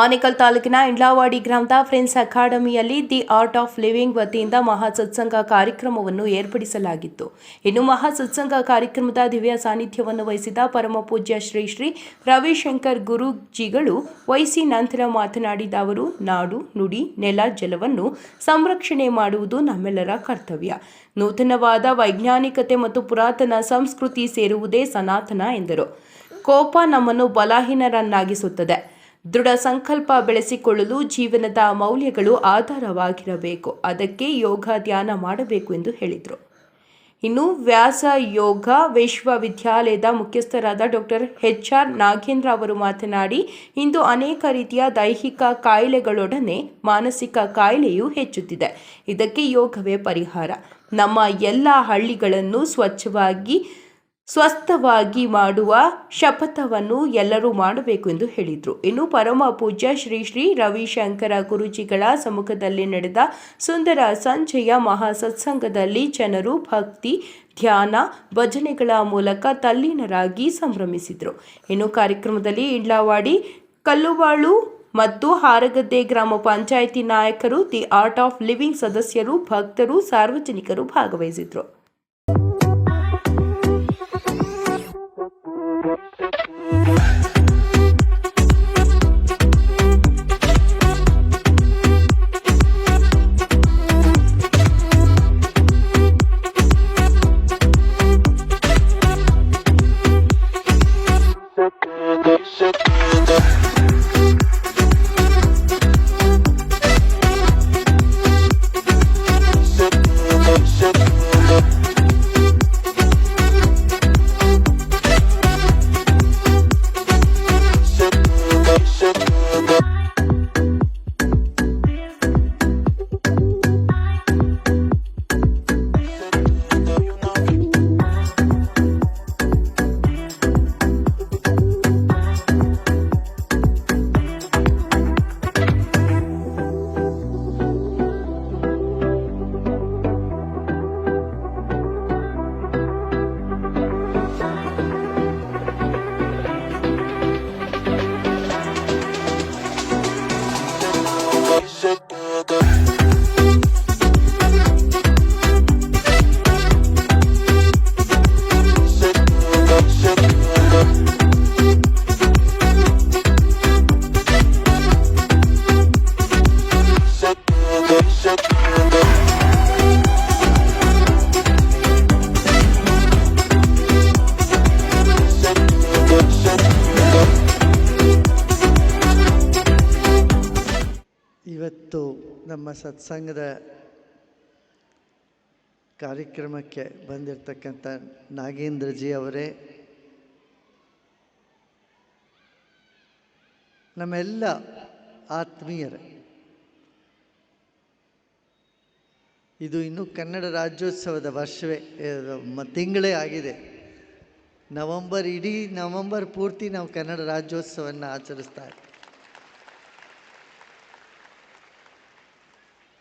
ಆನೇಕಲ್ ತಾಲೂಕಿನ ಇಂಡ್ಲಾವಾಡಿ ಗ್ರಾಮದ ಫ್ರೆಂಡ್ಸ್ ಅಕಾಡೆಮಿಯಲ್ಲಿ ದಿ ಆರ್ಟ್ ಆಫ್ ಲಿವಿಂಗ್ ವತಿಯಿಂದ ಮಹಾ ಸತ್ಸಂಗ ಕಾರ್ಯಕ್ರಮವನ್ನು ಏರ್ಪಡಿಸಲಾಗಿತ್ತು. ಇನ್ನು ಮಹಾ ಸತ್ಸಂಗ ಕಾರ್ಯಕ್ರಮದ ದಿವ್ಯ ಸಾನ್ನಿಧ್ಯವನ್ನು ವಹಿಸಿದ ಪರಮ ಪೂಜ್ಯ ಶ್ರೀ ಶ್ರೀ ರವಿಶಂಕರ್ ಗುರುಜಿಗಳು ವಹಿಸಿ ನಂತರ ಮಾತನಾಡಿದ ಅವರು, ನಾಡು, ನುಡಿ, ನೆಲ, ಜಲವನ್ನು ಸಂರಕ್ಷಣೆ ಮಾಡುವುದು ನಮ್ಮೆಲ್ಲರ ಕರ್ತವ್ಯ. ನೂತನವಾದ ವೈಜ್ಞಾನಿಕತೆ ಮತ್ತು ಪುರಾತನ ಸಂಸ್ಕೃತಿ ಸೇರುವುದೇ ಸನಾತನ ಎಂದರು. ಕೋಪ ನಮ್ಮನ್ನು ಬಲಹೀನರನ್ನಾಗಿಸುತ್ತದೆ. ದೃಢ ಸಂಕಲ್ಪ ಬೆಳೆಸಿಕೊಳ್ಳಲು ಜೀವನದ ಮೌಲ್ಯಗಳು ಆಧಾರವಾಗಿರಬೇಕು. ಅದಕ್ಕೆ ಯೋಗ ಧ್ಯಾನ ಮಾಡಬೇಕು ಎಂದು ಹೇಳಿದರು. ಇನ್ನು ವ್ಯಾಸ ಯೋಗ ವಿಶ್ವವಿದ್ಯಾಲಯದ ಮುಖ್ಯಸ್ಥರಾದ ಡಾಕ್ಟರ್ ಎಚ್ ಆರ್ ನಾಗೇಂದ್ರ ಅವರು ಮಾತನಾಡಿ, ಇಂದು ಅನೇಕ ರೀತಿಯ ದೈಹಿಕ ಕಾಯಿಲೆಗಳೊಡನೆ ಮಾನಸಿಕ ಕಾಯಿಲೆಯೂ ಹೆಚ್ಚುತ್ತಿದೆ. ಇದಕ್ಕೆ ಯೋಗವೇ ಪರಿಹಾರ. ನಮ್ಮ ಎಲ್ಲ ಹಳ್ಳಿಗಳನ್ನು ಸ್ವಚ್ಛವಾಗಿ ಸ್ವಸ್ಥವಾಗಿ ಮಾಡುವ ಶಪಥವನ್ನು ಎಲ್ಲರೂ ಮಾಡಬೇಕು ಎಂದು ಹೇಳಿದರು. ಇನ್ನು ಪರಮ ಪೂಜ್ಯ ಶ್ರೀ ಶ್ರೀ ರವಿಶಂಕರ ಗುರುಜಿಗಳ ಸಮ್ಮುಖದಲ್ಲಿ ನಡೆದ ಸುಂದರ ಸಂಜೆಯ ಮಹಾಸತ್ಸಂಗದಲ್ಲಿ ಜನರು ಭಕ್ತಿ, ಧ್ಯಾನ, ಭಜನೆಗಳ ಮೂಲಕ ತಲ್ಲೀನರಾಗಿ ಸಂಭ್ರಮಿಸಿದರು. ಇನ್ನು ಕಾರ್ಯಕ್ರಮದಲ್ಲಿ ಇಂಡ್ಲಾವಾಡಿ, ಕಲ್ಲುವಾಳು ಮತ್ತು ಹಾರಗದ್ದೆ ಗ್ರಾಮ ಪಂಚಾಯಿತಿ ನಾಯಕರು, ದಿ ಆರ್ಟ್ ಆಫ್ ಲಿವಿಂಗ್ ಸದಸ್ಯರು, ಭಕ್ತರು, ಸಾರ್ವಜನಿಕರು ಭಾಗವಹಿಸಿದರು. ಸತ್ಸಂಗದ ಕಾರ್ಯಕ್ರಮಕ್ಕೆ ಬಂದಿರತಕ್ಕಂಥ ನಾಗೇಂದ್ರಜಿ ಅವರೇ, ನಮ್ಮೆಲ್ಲ ಆತ್ಮೀಯರೇ, ಇದು ಇನ್ನೂ ಕನ್ನಡ ರಾಜ್ಯೋತ್ಸವದ ವರ್ಷವೇ ತಿಂಗಳೇ ಆಗಿದೆ. ನವಂಬರ್, ಇಡೀ ನವಂಬರ್ ಪೂರ್ತಿ ನಾವು ಕನ್ನಡ ರಾಜ್ಯೋತ್ಸವವನ್ನು ಆಚರಿಸ್ತಾ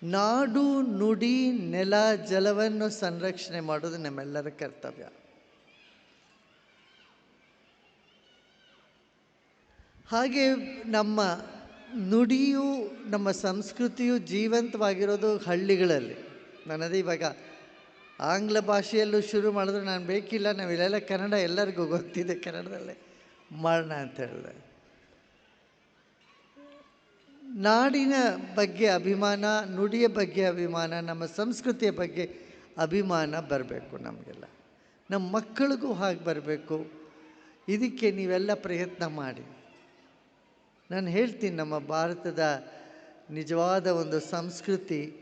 ನಾಡು, ನುಡಿ, ನೆಲ, ಜಲವನ್ನು ಸಂರಕ್ಷಣೆ ಮಾಡೋದು ನಮ್ಮೆಲ್ಲರ ಕರ್ತವ್ಯ. ಹಾಗೆ ನಮ್ಮ ನುಡಿಯು, ನಮ್ಮ ಸಂಸ್ಕೃತಿಯು ಜೀವಂತವಾಗಿರೋದು ಹಳ್ಳಿಗಳಲ್ಲಿ. ನನ್ನದು ಇವಾಗ ಆಂಗ್ಲ ಭಾಷೆಯಲ್ಲೂ ಶುರು ಮಾಡಿದ್ರೆ ನಾನು ಬೇಕಿಲ್ಲ, ನಾವು ಇಲ್ಲೆಲ್ಲ ಕನ್ನಡ ಎಲ್ಲರಿಗೂ ಗೊತ್ತಿದೆ ಕನ್ನಡದಲ್ಲೇ. ಮಾಡೋಣ ಅಂತ ಹೇಳಿದೆ. ನಾಡಿನ ಬಗ್ಗೆ ಅಭಿಮಾನ, ನುಡಿಯ ಬಗ್ಗೆ ಅಭಿಮಾನ, ನಮ್ಮ ಸಂಸ್ಕೃತಿಯ ಬಗ್ಗೆ ಅಭಿಮಾನ ಬರಬೇಕು ನಮಗೆಲ್ಲ. ನಮ್ಮ ಮಕ್ಕಳಿಗೂ ಹಾಗೆ ಬರಬೇಕು. ಇದಕ್ಕೆ ನೀವೆಲ್ಲ ಪ್ರಯತ್ನ ಮಾಡಿ. ನಾನು ಹೇಳ್ತೀನಿ, ನಮ್ಮ ಭಾರತದ ನಿಜವಾದ ಒಂದು ಸಂಸ್ಕೃತಿ,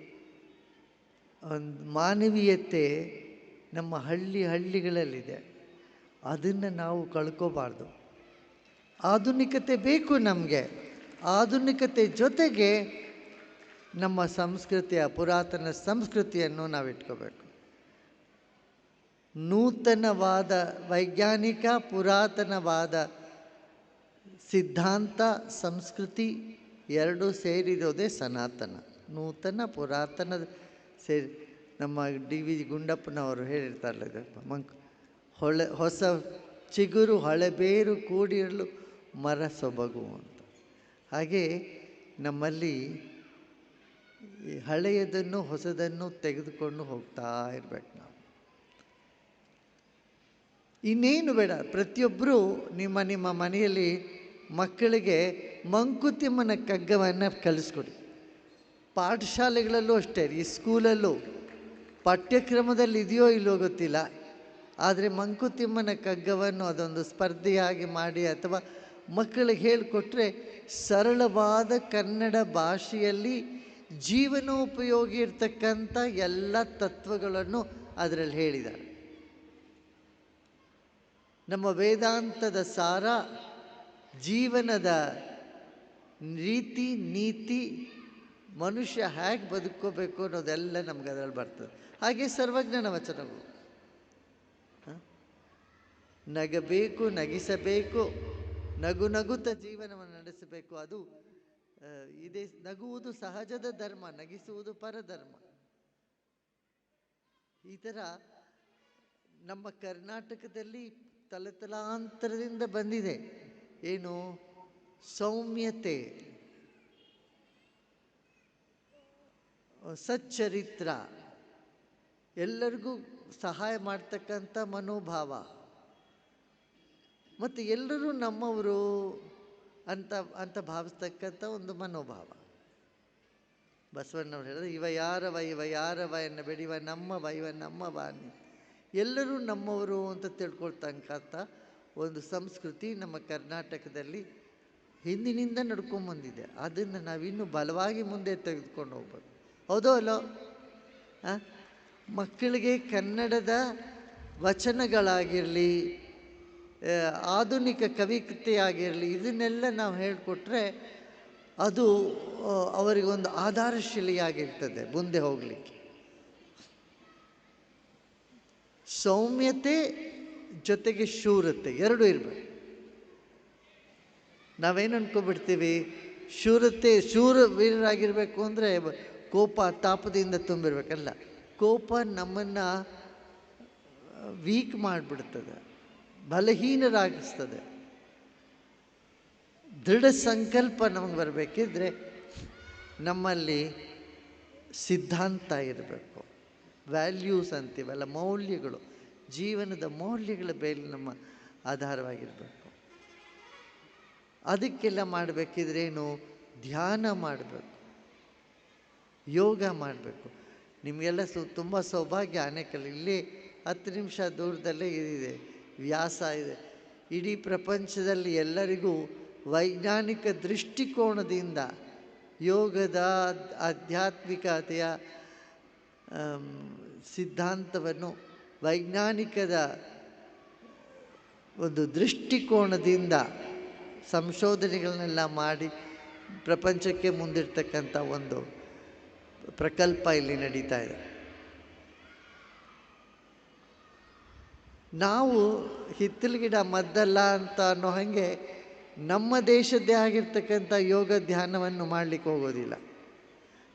ಒಂದು ಮಾನವೀಯತೆ ನಮ್ಮ ಹಳ್ಳಿ ಹಳ್ಳಿಗಳಲ್ಲಿದೆ. ಅದನ್ನು ನಾವು ಕಳ್ಕೋಬಾರ್ದು. ಆಧುನಿಕತೆ ಬೇಕು ನಮಗೆ. ಆಧುನಿಕತೆ ಜೊತೆಗೆ ನಮ್ಮ ಸಂಸ್ಕೃತಿಯ ಪುರಾತನ ಸಂಸ್ಕೃತಿಯನ್ನು ನಾವು ಇಟ್ಕೋಬೇಕು ನೂತನವಾದ ವೈಜ್ಞಾನಿಕ, ಪುರಾತನವಾದ ಸಿದ್ಧಾಂತ, ಸಂಸ್ಕೃತಿ ಎರಡೂ ಸೇರಿರೋದೇ ಸನಾತನ. ನೂತನ, ಪುರಾತನ ಸೇರಿ ನಮ್ಮ ಡಿ ವಿ ಗುಂಡಪ್ಪನವರು ಹೇಳಿರ್ತಾರಲ್ಲ ಮಂಕ್ ಹೊಳೆ, ಹೊಸ ಚಿಗುರು ಹಳೆಬೇರು ಕೂಡಿರಲು ಮರ ಸೊಬಗು ಹಾಗೆ ನಮ್ಮಲ್ಲಿ ಹಳೆಯದನ್ನು ಹೊಸದನ್ನು ತೆಗೆದುಕೊಂಡು ಹೋಗ್ತಾ ಇರ್ಬೇಕು ನಾವು. ಇನ್ನೇನು ಬೇಡ ಪ್ರತಿಯೊಬ್ಬರೂ ನಿಮ್ಮ ನಿಮ್ಮ ಮನೆಯಲ್ಲಿ ಮಕ್ಕಳಿಗೆ ಮಂಕುತಿಮ್ಮನ ಕಗ್ಗವನ್ನು ಕಲಿಸ್ಕೊಡಿ. ಪಾಠಶಾಲೆಗಳಲ್ಲೂ ಅಷ್ಟೇ, ಈ ಸ್ಕೂಲಲ್ಲೂ ಪಠ್ಯಕ್ರಮದಲ್ಲಿ ಇದೆಯೋ ಇಲ್ಲೋ ಗೊತ್ತಿಲ್ಲ, ಆದರೆ ಮಂಕುತಿಮ್ಮನ ಕಗ್ಗವನ್ನು ಅದೊಂದು ಸ್ಪರ್ಧೆಯಾಗಿ ಮಾಡಿ ಅಥವಾ ಮಕ್ಕಳಿಗೆ ಹೇಳಿಕೊಟ್ರೆ ಸರಳವಾದ ಕನ್ನಡ ಭಾಷೆಯಲ್ಲಿ ಜೀವನೋಪಯೋಗಿ ಇರ್ತಕ್ಕಂಥ ಎಲ್ಲ ತತ್ವಗಳನ್ನು ಅದರಲ್ಲಿ ಹೇಳಿದ್ದಾರೆ. ನಮ್ಮ ವೇದಾಂತದ ಸಾರ ಜೀವನದ ರೀತಿ, ನೀತಿ, ಮನುಷ್ಯ ಹೇಗೆ ಬದುಕೋಬೇಕು ಅನ್ನೋದೆಲ್ಲ ನಮ್ಗೆ ಅದರಲ್ಲಿ ಬರ್ತದೆ. ಹಾಗೆ ಸರ್ವಜ್ಞನ ವಚನಗಳು ನಗಬೇಕು, ನಗಿಸಬೇಕು, ನಗು ನಗುತ್ತ ಜೀವನವನ್ನು ನಡೆಸಬೇಕು ಅದು ಇದೆ ಇದೇ. ನಗುವುದು ಸಹಜದ ಧರ್ಮ, ನಗಿಸುವುದು ಪರಧರ್ಮ. ಈ ಥರ ನಮ್ಮ ಕರ್ನಾಟಕದಲ್ಲಿ ತಲತಲಾಂತರದಿಂದ ಬಂದಿದೆ. ಏನು? ಸೌಮ್ಯತೆ. ಸಚ್ಚರಿತ್ರ. ಎಲ್ಲರಿಗೂ ಸಹಾಯ ಮಾಡ್ತಕ್ಕಂಥ ಮನೋಭಾವ. ಮತ್ತು ಎಲ್ಲರೂ ನಮ್ಮವರು ಅಂತ ಅಂತ ಭಾವಿಸ್ತಕ್ಕಂಥ ಒಂದು ಮನೋಭಾವ. ಬಸವಣ್ಣವ್ರು ಹೇಳಿದ್ರೆ, ಇವ ಯಾರವ ಇವ ಯಾರವ ಅನ್ನಬೇಡಿ ಬೆಡಿವ ನಮ್ಮವ, ಇವ ನಮ್ಮವ ಎಲ್ಲರೂ ನಮ್ಮವರು ಅಂತ ತಿಳ್ಕೊಳ್ತಕ್ಕಂಥ ಒಂದು ಸಂಸ್ಕೃತಿ ನಮ್ಮ ಕರ್ನಾಟಕದಲ್ಲಿ ಹಿಂದಿನಿಂದ ನಡ್ಕೊಂಬಂದಿದೆ ಅದನ್ನು ನಾವಿನ್ನೂ ಬಲವಾಗಿ ಮುಂದೆ ತೆಗೆದುಕೊಂಡು ಹೋಗ್ಬೋದು ಹೌದೋ ಅಲ್ಲೋ? ಮಕ್ಕಳಿಗೆ ಕನ್ನಡದ ವಚನಗಳಾಗಿರಲಿ ಆಧುನಿಕ ಕವಿತೆಯಾಗಿರಲಿ ಇದನ್ನೆಲ್ಲ ನಾವು ಹೇಳಿಕೊಟ್ರೆ ಅದು ಅವರಿಗೊಂದು ಆಧಾರಶಿಲೆಯಾಗಿರ್ತದೆ ಮುಂದೆ ಹೋಗಲಿಕ್ಕೆ. ಸೌಮ್ಯತೆ ಜೊತೆಗೆ ಶೂರತೆ ಎರಡೂ ಇರಬೇಕು. ನಾವೇನು ಅಂದ್ಕೊಬಿಡ್ತೀವಿ ಶೂರತೆ ಶೂರ ವೀರರಾಗಿರಬೇಕು ಅಂದರೆ ಕೋಪ ತಾಪದಿಂದ ತುಂಬಿರಬೇಕಲ್ಲ. ಕೋಪ ನಮ್ಮನ್ನು ವೀಕ್ ಮಾಡಿಬಿಡ್ತದೆ. ಬಲಹೀನರಾಗಿಸ್ತದೆ. ದೃಢ ಸಂಕಲ್ಪ ನಮಗೆ ಬರಬೇಕಿದ್ರೆ ನಮ್ಮಲ್ಲಿ ಸಿದ್ಧಾಂತ ಇರಬೇಕು. ವ್ಯಾಲ್ಯೂಸ್ ಅಂತೀವಲ್ಲ, ಮೌಲ್ಯಗಳು, ಜೀವನದ ಮೌಲ್ಯಗಳ ಮೇಲೆ ನಮ್ಮ ಆಧಾರವಾಗಿರಬೇಕು. ಅದಕ್ಕೆಲ್ಲ ಮಾಡಬೇಕಿದ್ರೇನು? ಧ್ಯಾನ ಮಾಡಬೇಕು. ಯೋಗ ಮಾಡಬೇಕು. ನಿಮಗೆಲ್ಲ ಸು, ತುಂಬ ಸೌಭಾಗ್ಯ ಆನೇಕಲ್ ಇಲ್ಲಿ ಹತ್ತು ನಿಮಿಷ ದೂರದಲ್ಲೇ ಇದಿದೆ. ವ್ಯಾಸ ಇದೆ. ಇಡೀ ಪ್ರಪಂಚದಲ್ಲಿ ಎಲ್ಲರಿಗೂ ವೈಜ್ಞಾನಿಕ ದೃಷ್ಟಿಕೋನದಿಂದ ಯೋಗದ ಆಧ್ಯಾತ್ಮಿಕತೆಯ ಸಿದ್ಧಾಂತವನ್ನು ವೈಜ್ಞಾನಿಕದ ಒಂದು ದೃಷ್ಟಿಕೋನದಿಂದ ಸಂಶೋಧನೆಗಳನ್ನೆಲ್ಲ ಮಾಡಿ ಪ್ರಪಂಚಕ್ಕೆ ಮುಂದಿರ್ತಕ್ಕಂಥ ಒಂದು ಪ್ರಕಲ್ಪ ಇಲ್ಲಿ ನಡೀತಾ ಇದೆ. ನಾವು ಹಿತ್ತಲ ಗಿಡ ಮದ್ದಲ್ಲ ಅಂತ ಅನ್ನೋ ಹಾಗೆ ನಮ್ಮ ದೇಶದ್ದೇ ಆಗಿರ್ತಕ್ಕಂಥ ಯೋಗ ಧ್ಯಾನವನ್ನು ಮಾಡಲಿಕ್ಕೆ ಹೋಗೋದಿಲ್ಲ.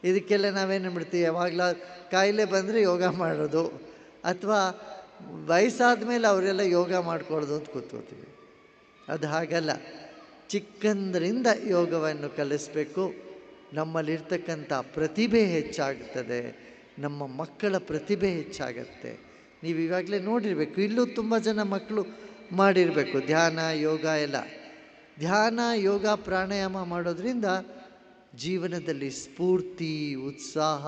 ಇದಕ್ಕೆಲ್ಲ ನಾವೇನು ಬಿಡ್ತೀವಿ ಯಾವಾಗಲ ಕಾಯಿಲೆ ಬಂದರೆ ಯೋಗ ಮಾಡೋದು. ಅಥವಾ ವಯಸ್ಸಾದ ಮೇಲೆ ಅವರೆಲ್ಲ ಯೋಗ ಮಾಡ್ಕೊಳ್ಳೋದು ಅಂತ ಕೂತ್ಕೋತೀವಿ. ಅದು ಹಾಗಲ್ಲ. ಚಿಕ್ಕಂದರಿಂದ ಯೋಗವನ್ನು ಕಲಿಸ್ಬೇಕು. ನಮ್ಮಲ್ಲಿರ್ತಕ್ಕಂಥ ಪ್ರತಿಭೆ ಹೆಚ್ಚಾಗ್ತದೆ. ನಮ್ಮ ಮಕ್ಕಳ ಪ್ರತಿಭೆ ಹೆಚ್ಚಾಗತ್ತೆ. ನೀವು ಇವಾಗಲೇ ನೋಡಿರಬೇಕು. ಇಲ್ಲೂ ತುಂಬ ಜನ ಮಕ್ಕಳು ಮಾಡಿರಬೇಕು. ಧ್ಯಾನ, ಯೋಗ ಎಲ್ಲ. ಧ್ಯಾನ, ಯೋಗ, ಪ್ರಾಣಾಯಾಮ ಮಾಡೋದ್ರಿಂದ ಜೀವನದಲ್ಲಿ ಸ್ಫೂರ್ತಿ, ಉತ್ಸಾಹ,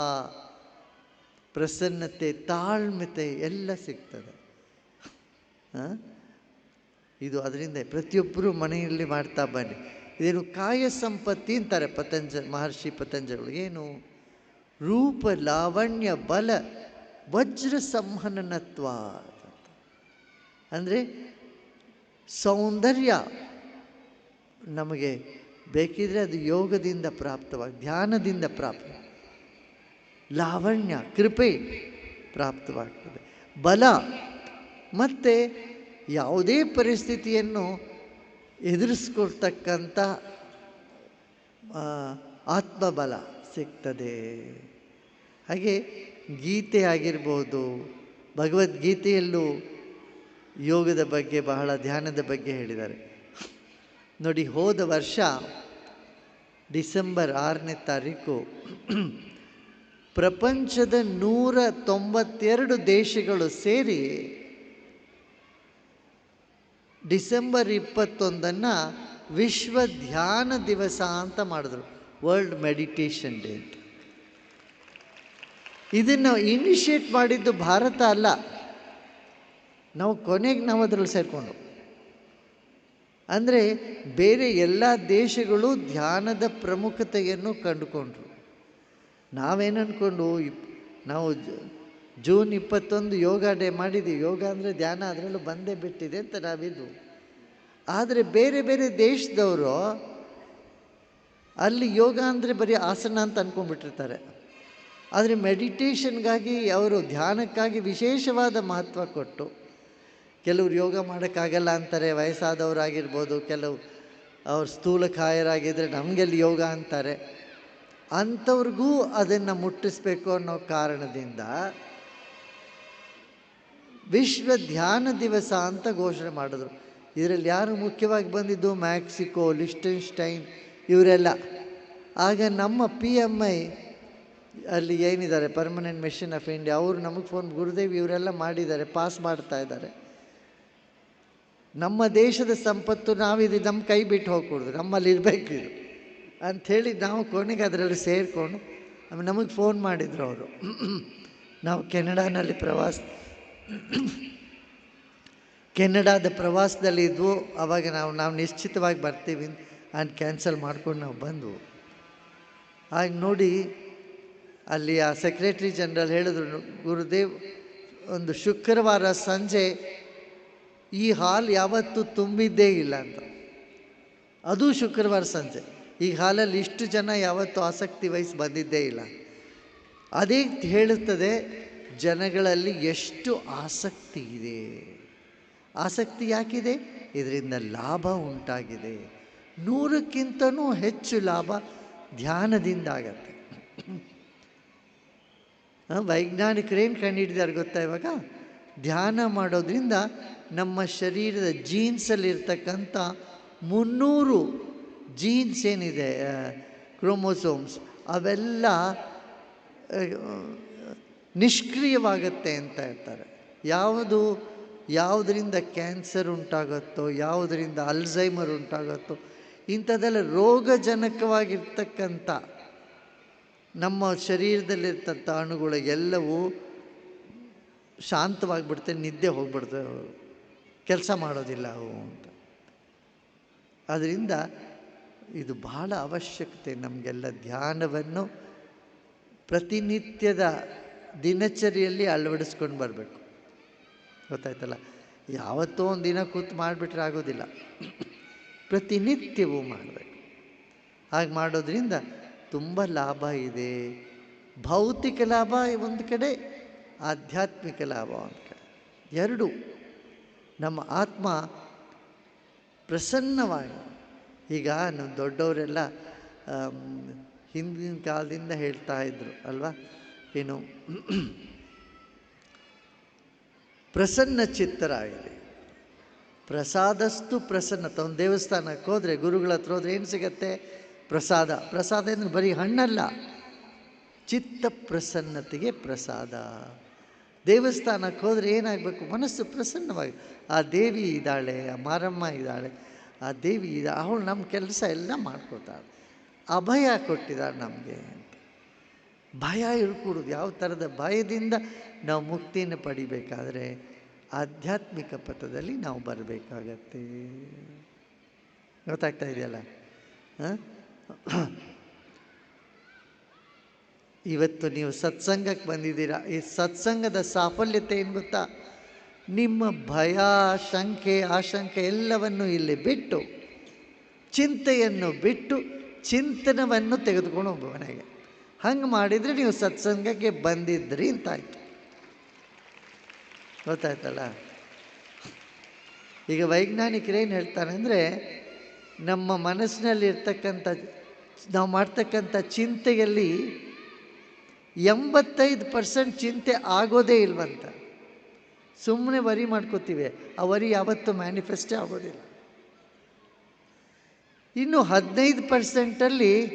ಪ್ರಸನ್ನತೆ, ತಾಳ್ಮೆತೆ ಎಲ್ಲ ಸಿಗ್ತದೆ? ಇದು ಅದರಿಂದ ಪ್ರತಿಯೊಬ್ಬರು ಮನೆಯಲ್ಲಿ ಮಾಡ್ತಾ ಬನ್ನಿ. ಇದೇನು ಕಾಯ ಸಂಪತ್ತಿ ಅಂತಾರೆ ಪತಂಜ, ಮಹರ್ಷಿ ಪತಂಜಲಿಗಳು ಏನು? ರೂಪ, ಲಾವಣ್ಯ, ಬಲ. ವಜ್ರ ಸಂಹನನತ್ವ ಅಂದರೆ ಸೌಂದರ್ಯ ನಮಗೆ ಬೇಕಿದ್ರೆ ಅದು ಯೋಗದಿಂದ ಪ್ರಾಪ್ತವಾಗಿ, ಧ್ಯಾನದಿಂದ ಪ್ರಾಪ್ತ, ಲಾವಣ್ಯ, ಕೃಪೆ ಪ್ರಾಪ್ತವಾಗ್ತದೆ. ಬಲ ಮತ್ತು ಯಾವುದೇ ಪರಿಸ್ಥಿತಿಯನ್ನು ಎದುರಿಸ್ಕೊಳ್ತಕ್ಕಂಥ ಆತ್ಮಬಲ ಸಿಗ್ತದೆ. ಹಾಗೆ ಗೀತೆ ಆಗಿರ್ಬೋದು ಭಗವದ್ಗೀತೆಯಲ್ಲೂ ಯೋಗದ ಬಗ್ಗೆ ಬಹಳ ಧ್ಯಾನದ ಬಗ್ಗೆ ಹೇಳಿದ್ದಾರೆ. ನೋಡಿ, ಹೋದ ವರ್ಷ ಡಿಸೆಂಬರ್ ಆರನೇ ತಾರೀಕು ಪ್ರಪಂಚದ ನೂರ ತೊಂಬತ್ತೆರಡು ದೇಶಗಳು ಸೇರಿ ಡಿಸೆಂಬರ್ ಇಪ್ಪತ್ತೊಂದನ್ನು ವಿಶ್ವ ಧ್ಯಾನ ದಿವಸ ಅಂತ ಮಾಡಿದ್ರು. ವರ್ಲ್ಡ್ ಮೆಡಿಟೇಷನ್ ಡೇ ಅಂತ. ಇದನ್ನು ಇನಿಷಿಯೇಟ್ ಮಾಡಿದ್ದು ಭಾರತ ಅಲ್ಲ. ನಾವು ಕೊನೆಗೆ ನಾವು ಅದರಲ್ಲಿ ಸೇರಿಕೊಂಡು. ಅಂದರೆ ಬೇರೆ ಎಲ್ಲ ದೇಶಗಳು ಧ್ಯಾನದ ಪ್ರಮುಖತೆಯನ್ನು ಕಂಡುಕೊಂಡ್ರು. ನಾವೇನು ಅಂದ್ಕೊಂಡು ನಾವು ಜೂನ್ ಇಪ್ಪತ್ತೊಂದು ಯೋಗ ಡೇ ಮಾಡಿದ್ದೀವಿ ಯೋಗ ಅಂದರೆ ಧ್ಯಾನ ಅದರಲ್ಲೂ ಬಂದೇ ಬಿಟ್ಟಿದೆ ಅಂತ ನಾವಿದ್ವು ಆದರೆ ಬೇರೆ ಬೇರೆ ದೇಶದವರು ಅಲ್ಲಿ ಯೋಗ ಅಂದರೆ ಬರೀ ಆಸನ ಅಂತ ಅಂದ್ಕೊಂಡ್ಬಿಟ್ಟಿರ್ತಾರೆ ಆದರೆ ಮೆಡಿಟೇಷನ್ಗಾಗಿ ಅವರು ಧ್ಯಾನಕ್ಕಾಗಿ ವಿಶೇಷವಾದ ಮಹತ್ವ ಕೊಟ್ಟು, ಕೆಲವ್ರು ಯೋಗ ಮಾಡೋಕ್ಕಾಗಲ್ಲ ಅಂತಾರೆ, ವಯಸ್ಸಾದವರಾಗಿರ್ಬೋದು, ಕೆಲವು ಅವ್ರು ಸ್ಥೂಲಕಾಯರಾಗಿದ್ದರೆ ನಮಗೆಲ್ಲಿ ಯೋಗ ಅಂತಾರೆ. ಅಂಥವ್ರಿಗೂ ಅದನ್ನು ಮುಟ್ಟಿಸ್ಬೇಕು ಅನ್ನೋ ಕಾರಣದಿಂದ ವಿಶ್ವ ಧ್ಯಾನ ದಿವಸ ಅಂತ ಘೋಷಣೆ ಮಾಡಿದ್ರು. ಇದರಲ್ಲಿ ಯಾರು ಮುಖ್ಯವಾಗಿ ಬಂದಿದ್ದು? ಮ್ಯಾಕ್ಸಿಕೋ, ಲಿಸ್ಟನ್ಸ್ಟೈನ್, ಇವರೆಲ್ಲ. ಆಗ ನಮ್ಮ ಪಿ ಎಂ ಐ ಅಲ್ಲಿ ಏನಿದ್ದಾರೆ? ಪರ್ಮನೆಂಟ್ ಮಿಷನ್ ಆಫ್ ಇಂಡಿಯಾ ಅವರು ನಮಗೆ ಫೋನ್ ಗುರುದೇವ್ ಇವರೆಲ್ಲ ಮಾಡಿದ್ದಾರೆ ಪಾಸ್ ಮಾಡ್ತಾ ಇದ್ದಾರೆ. ನಮ್ಮ ದೇಶದ ಸಂಪತ್ತು ನಾವಿದು ನಮ್ಮ ಕೈ ಬಿಟ್ಟು ಹೋಗ್ಕೊಡ್ದು ನಮ್ಮಲ್ಲಿ ಇದು. ಅಂಥೇಳಿ ನಾವು ಕೊನೆಗೆ ಅದರಲ್ಲಿ ಸೇರಿಕೊಂಡು ನಮಗೆ ಫೋನ್ ಮಾಡಿದರು ಅವರು. ನಾವು ಕೆನಡಾನಲ್ಲಿ ಪ್ರವಾಸ, ಕೆನಡಾದ ಪ್ರವಾಸದಲ್ಲಿ ಇದ್ವು. ಅವಾಗ ನಾವು ನಾವು ನಿಶ್ಚಿತವಾಗಿ ಬರ್ತೀವಿ ಅಂತ ಕ್ಯಾನ್ಸಲ್ ಮಾಡ್ಕೊಂಡು ನಾವು ಬಂದ್ವು. ಆಗ ನೋಡಿ ಅಲ್ಲಿ ಆ ಸೆಕ್ರೆಟ್ರಿ ಜನರಲ್ ಹೇಳಿದ್ರು, ಗುರುದೇವ್, ಒಂದು ಶುಕ್ರವಾರ ಸಂಜೆ ಈ ಹಾಲ್ ಯಾವತ್ತೂ ತುಂಬಿದ್ದೇ ಇಲ್ಲ ಅಂತ. ಅದು ಶುಕ್ರವಾರ ಸಂಜೆ. ಈ ಹಾಲಲ್ಲಿ ಇಷ್ಟು ಜನ ಯಾವತ್ತೂ ಆಸಕ್ತಿ ವಹಿಸಿ ಬಂದಿದ್ದೇ ಇಲ್ಲ. ಅದೇ ಹೇಳುತ್ತದೆ, ಜನಗಳಲ್ಲಿ ಎಷ್ಟು ಆಸಕ್ತಿ ಇದೆ. ಆಸಕ್ತಿ ಯಾಕಿದೆ? ಇದರಿಂದ ಲಾಭ ಉಂಟಾಗಿದೆ. ನೂರಕ್ಕಿಂತನೂ ಹೆಚ್ಚು ಲಾಭ ಧ್ಯಾನದಿಂದ ಆಗತ್ತೆ. ವೈಜ್ಞಾನಿಕರೇನು ಕಂಡುಹಿಡಿದಾರೆ ಗೊತ್ತಾ ಇವಾಗ? ಧ್ಯಾನ ಮಾಡೋದ್ರಿಂದ ನಮ್ಮ ಶರೀರದ ಜೀನ್ಸಲ್ಲಿರ್ತಕ್ಕಂಥ ಮುನ್ನೂರು ಜೀನ್ಸ್ ಏನಿದೆ ಕ್ರೋಮೋಸೋಮ್ಸ್ ಅವೆಲ್ಲ ನಿಷ್ಕ್ರಿಯವಾಗತ್ತೆ ಅಂತ ಹೇಳ್ತಾರೆ. ಯಾವುದು? ಯಾವುದರಿಂದ ಕ್ಯಾನ್ಸರ್ ಉಂಟಾಗತ್ತೋ, ಯಾವುದರಿಂದ ಅಲ್ಝೈಮರ್ ಉಂಟಾಗತ್ತೋ, ಇಂಥದ್ದೆಲ್ಲ ರೋಗಜನಕವಾಗಿರ್ತಕ್ಕಂಥ ನಮ್ಮ ಶರೀರದಲ್ಲಿರ್ತಂಥ ಅಣುಗಳು ಎಲ್ಲವೂ ಶಾಂತವಾಗಿಬಿಡುತ್ತೆ ನಿದ್ದೆ ಹೋಗ್ಬಿಡ್ತವೆ ಕೆಲಸ ಮಾಡೋದಿಲ್ಲ ಅವು ಅಂತ. ಅದರಿಂದ ಇದು ಬಹಳ ಅವಶ್ಯಕತೆ ನಮಗೆಲ್ಲ ಧ್ಯಾನವನ್ನು ಪ್ರತಿನಿತ್ಯದ ದಿನಚರಿಯಲ್ಲಿ ಅಳವಡಿಸ್ಕೊಂಡು ಬರಬೇಕು. ಗೊತ್ತಾಯ್ತಲ್ಲ? ಯಾವತ್ತೋ ಒಂದು ದಿನ ಕೂತು ಮಾಡಿಬಿಟ್ರೆ ಆಗೋದಿಲ್ಲ. ಪ್ರತಿನಿತ್ಯವೂ ಮಾಡಬೇಕು. ಹಾಗೆ ಮಾಡೋದ್ರಿಂದ ತುಂಬ ಲಾಭ ಇದೆ. ಭೌತಿಕ ಲಾಭ ಒಂದು ಕಡೆ, ಆಧ್ಯಾತ್ಮಿಕ ಲಾಭ ಒಂದು ಕಡೆ. ಎರಡು, ನಮ್ಮ ಆತ್ಮ ಪ್ರಸನ್ನವಾಗಿ, ಈಗ ನಮ್ಮ ದೊಡ್ಡವರೆಲ್ಲ ಹಿಂದಿನ ಕಾಲದಿಂದ ಹೇಳ್ತಾ ಇದ್ರು, ಅಲ್ವಾ? ಏನು? ಪ್ರಸನ್ನ ಚಿತ್ತರಾಗಿದೆ. ಪ್ರಸಾದಸ್ತು ಪ್ರಸನ್ನತ. ಒಂದು ದೇವಸ್ಥಾನಕ್ಕೆ ಹೋದರೆ, ಗುರುಗಳ ಹತ್ರ ಹೋದರೆ ಏನು ಸಿಗತ್ತೆ? ಪ್ರಸಾದ. ಪ್ರಸಾದ ಅಂದರೆ ಬರೀ ಹಣ್ಣಲ್ಲ. ಚಿತ್ತ ಪ್ರಸನ್ನತೆಗೆ ಪ್ರಸಾದ. ದೇವಸ್ಥಾನಕ್ಕೆ ಹೋದರೆ ಏನಾಗಬೇಕು? ಮನಸ್ಸು ಪ್ರಸನ್ನವಾಗಿ. ಆ ದೇವಿ ಇದ್ದಾಳೆ, ಆ ಮಾರಮ್ಮ ಇದ್ದಾಳೆ, ಆ ದೇವಿ ಇದೆ ಅವಳು ನಮ್ಮ ಕೆಲಸ ಎಲ್ಲ ಮಾಡ್ಕೋತಾಳೆ ಅಭಯ ಕೊಟ್ಟಿದ್ದಾಳೆ ನಮಗೆ ಭಯ ಇಳ್ಕೊಡೋದು. ಯಾವ ಥರದ ಭಯದಿಂದ ನಾವು ಮುಕ್ತಿಯನ್ನು ಪಡಿಬೇಕಾದ್ರೆ ಆಧ್ಯಾತ್ಮಿಕ ಪಥದಲ್ಲಿ ನಾವು ಬರಬೇಕಾಗತ್ತೆ. ಗೊತ್ತಾಗ್ತಾ ಇದೆಯಲ್ಲ? ಹಾಂ? ಇವತ್ತು ನೀವು ಸತ್ಸಂಗಕ್ಕೆ ಬಂದಿದ್ದೀರಾ? ಈ ಸತ್ಸಂಗದ ಸಾಫಲ್ಯತೆ ಏನು ಗೊತ್ತಾ? ನಿಮ್ಮ ಭಯ, ಶಂಕೆ, ಆಶಂಕೆ ಎಲ್ಲವನ್ನು ಇಲ್ಲಿ ಬಿಟ್ಟು, ಚಿಂತೆಯನ್ನು ಬಿಟ್ಟು, ಚಿಂತನವನ್ನು ತೆಗೆದುಕೊಂಡು ಹೋಗ್ಬೋ ಮನೆಗೆ ಹಂಗೆ ಮಾಡಿದರೆ ನೀವು ಸತ್ಸಂಗಕ್ಕೆ ಬಂದಿದ್ರಿ ಅಂತಾಯ್ತು. ಗೊತ್ತಾಯ್ತಲ್ಲ? ಈಗ ವೈಜ್ಞಾನಿಕರೇನು ಹೇಳ್ತಾರೆ ಅಂದರೆ ನಮ್ಮ ಮನಸ್ಸಿನಲ್ಲಿ ಇರ್ತಕ್ಕಂಥ ನಾವು ಮಾಡ್ತಕ್ಕಂಥ ಚಿಂತೆಯಲ್ಲಿ ಎಂಬತ್ತೈದು ಪರ್ಸೆಂಟ್ ಚಿಂತೆ ಆಗೋದೇ ಇಲ್ವಂತ. ಸುಮ್ಮನೆ ವರಿ ಮಾಡ್ಕೋತೀವಿ. ಆ ವರಿ ಯಾವತ್ತೂ ಮ್ಯಾನಿಫೆಸ್ಟೇ ಆಗೋದಿಲ್ಲ. ಇನ್ನು ಹದಿನೈದು ಪರ್ಸೆಂಟಲ್ಲಿ